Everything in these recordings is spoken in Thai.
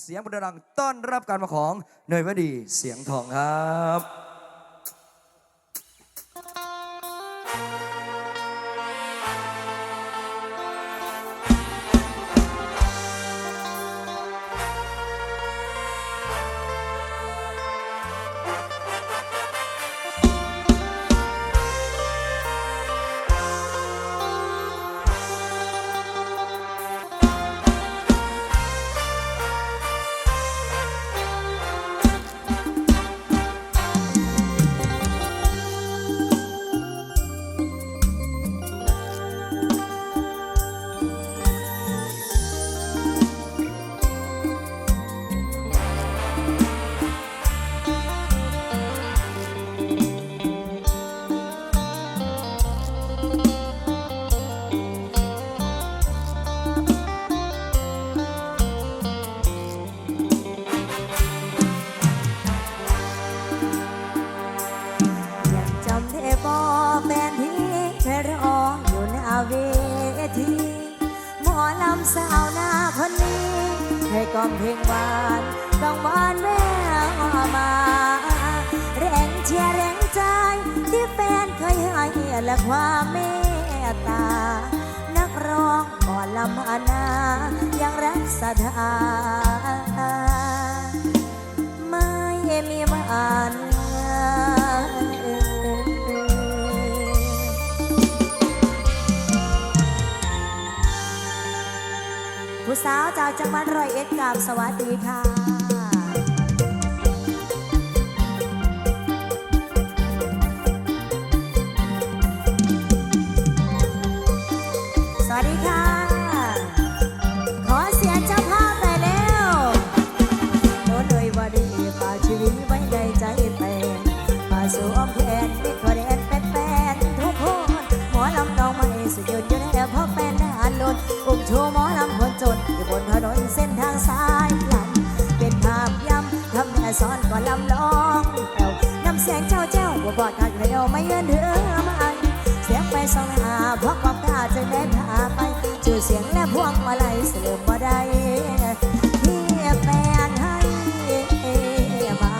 เสียงประดังต้อนรับการมาของเนยวดีเสียงทองครับ นนี้ให้กล่อมเพลงหวานต้องวอนแววมา แรงเชียร์แรงใจ ที่แฟนเคยให้และความเมตตา นักร้องก่อนลำอานายังรักศรัทธา จากจังหวัดร้อยเอ็ดกราบสวัสดีค่ะ ไม่เยืนเถือมาเสียงไปสองหาเพราะความกล้าจึงได้พาไปชื่อเสียงและพวงมาลัยเสือบ่ได้ที่แฟนให้มา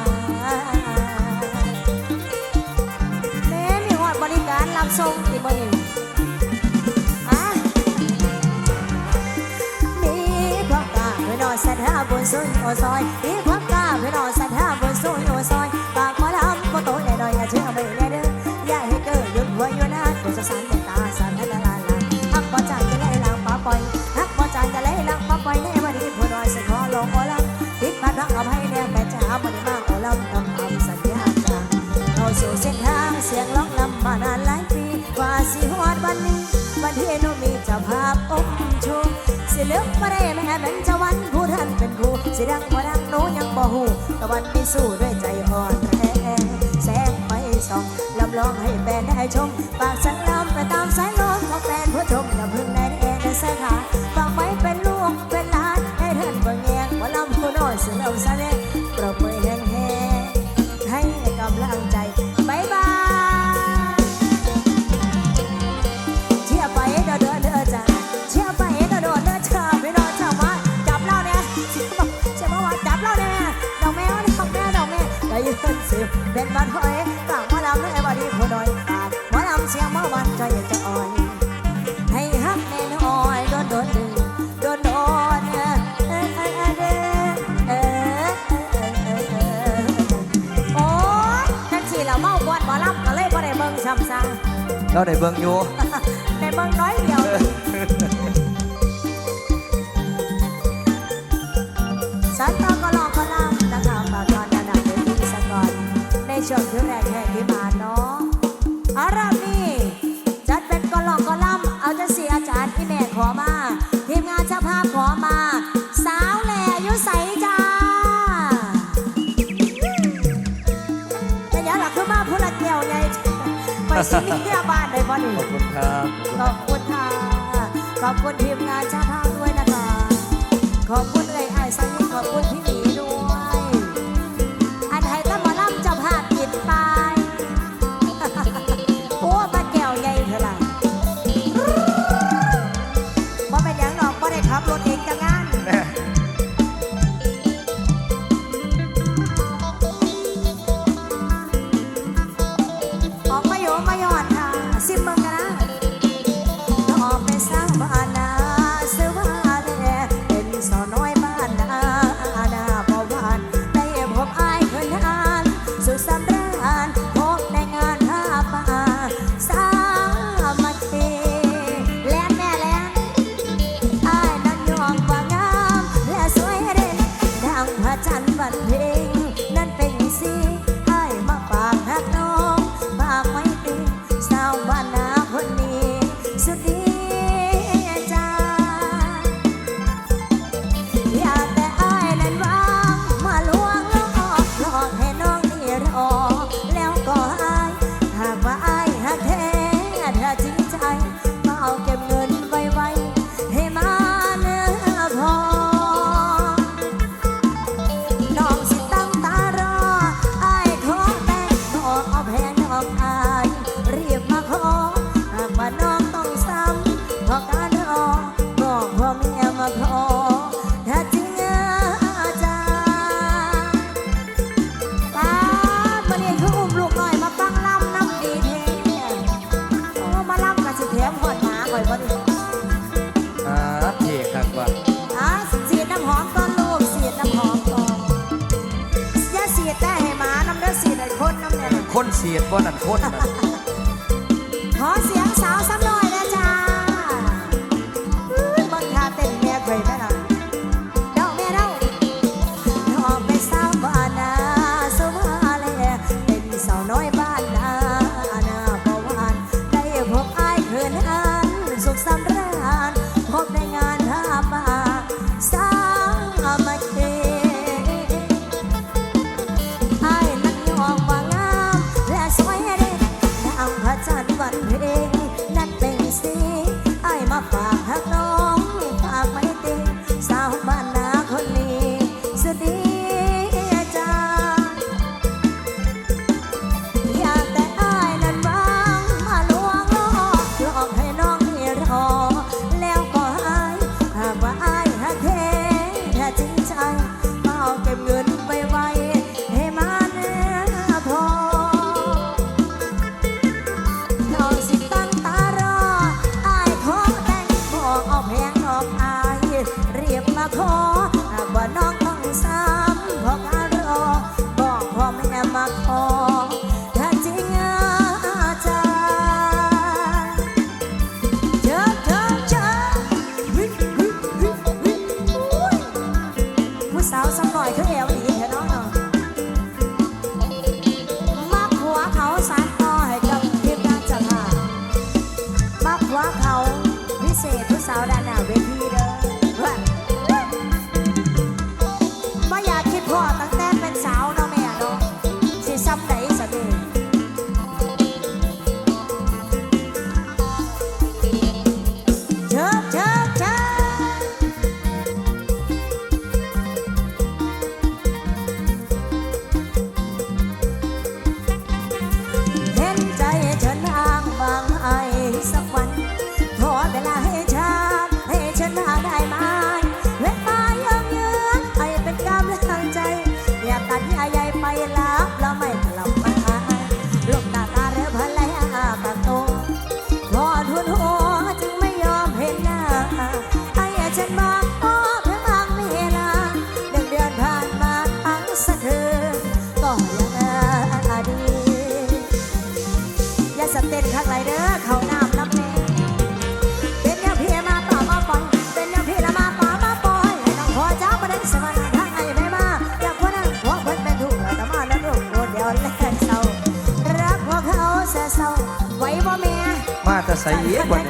แม่มีหอดบริการรับส่งที่บ่นี่อะมีความกล้าเพื่อนอนสัทธาบนสุนโอซอย วันที่หนูมีเจ้าภาพอมชูสิเลือกมาได้แม่เป็นเจ้าวันผู้ท่านเป็นครูสิดังบ่ดังโนยังบ่หูตะวันมีสู้ด้วยใจอ่อนแองแสงไฟส่องลำลองให้แฟนได้ชมปากสังลำไปตามสายลมของแฟนผู้ชมอย่าพึ่งในแอนในสายขาฝากไว้ เราได้เบิ่งอยู่ในเมืองน้อยเดียวสันตอก็ล ไปสิเที่ยวบ้านได้บ่นี่ขอบคุณครับขอบคุณขคอรับบคุณค่ะ ขอบคุณทีมงานเจ้าภาพด้วยนะคะ ขอบคุณเลยไอ้สังขอบคุณพี่หมี เสียดบ่นั่นคนน่ขอเสียงสาวสำนวน เขาพิเศษผู้สาวดาหนาเวทีเด้อ 三爷观